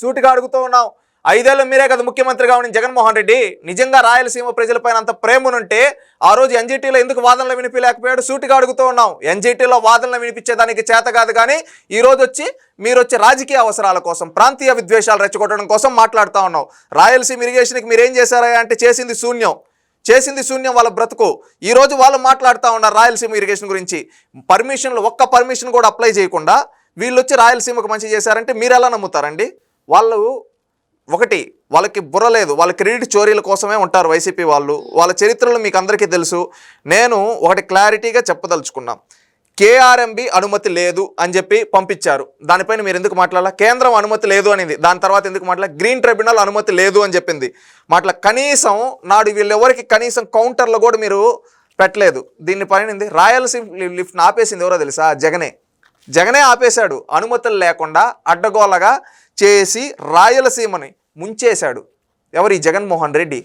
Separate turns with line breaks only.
సూటిగా అడుగుతూ ఉన్నాం ఐదేళ్ళు మీరే కదా ముఖ్యమంత్రిగా ఉన్న జగన్మోహన్ రెడ్డి. నిజంగా రాయలసీమ ప్రజలపైన అంత ప్రేమనుంటే ఆ రోజు ఎన్జీటీలో ఎందుకు వాదనలు వినిపించలేకపోయాడు? సూటిగా అడుగుతూ ఉన్నాం ఎన్జిటీలో వాదనలు వినిపించేదానికి చేత కాదు కానీ ఈ రోజు వచ్చి మీరు వచ్చి రాజకీయ అవసరాల కోసం ప్రాంతీయ విద్వేషాలు రెచ్చగొట్టడం కోసం మాట్లాడుతూ ఉన్నాం రాయలసీమ ఇరిగేషన్కి మీరు ఏం చేశారా అంటే చేసింది శూన్యం. చేసింది శూన్యం వాళ్ళ బ్రతుకు. ఈరోజు వాళ్ళు మాట్లాడుతూ ఉన్నారు రాయలసీమ ఇరిగేషన్ గురించి. పర్మిషన్లు ఒక్క పర్మిషన్ కూడా అప్లై చేయకుండా వీళ్ళు వచ్చి రాయలసీమకు మంచి చేశారంటే మీరు ఎలా నమ్ముతారండి? వాళ్ళు ఒకటి వాళ్ళకి బుర్ర లేదు. వాళ్ళ క్రెడిట్ చోరీల కోసమే ఉంటారు వైసీపీ వాళ్ళు. వాళ్ళ చరిత్రలు మీకు అందరికీ తెలుసు. నేను ఒకటి క్లారిటీగా చెప్పదలుచుకున్నాం. కేఆర్ఎంబి అనుమతి లేదు అని చెప్పి పంపించారు. దానిపైన మీరు ఎందుకు మాట్లాడాల? కేంద్రం అనుమతి లేదు అనేది. దాని తర్వాత ఎందుకు మాట్లాడాల? గ్రీన్ ట్రిబ్యునల్ అనుమతి లేదు అని చెప్పింది. మాట్లా కనీసం నాడు వీళ్ళెవరికి కనీసం కౌంటర్లు కూడా మీరు పెట్టలేదు. దీన్ని పైన రాయలసీమ లిఫ్ట్ని ఆపేసింది ఎవరో తెలుసా? జగనే. జగనే ఆపేశాడు. అనుమతులు లేకుండా అడ్డగోలగా చేసి రాయలసీమని ముంచేశాడు. ఎవరి? జగన్మోహన్ రెడ్డి.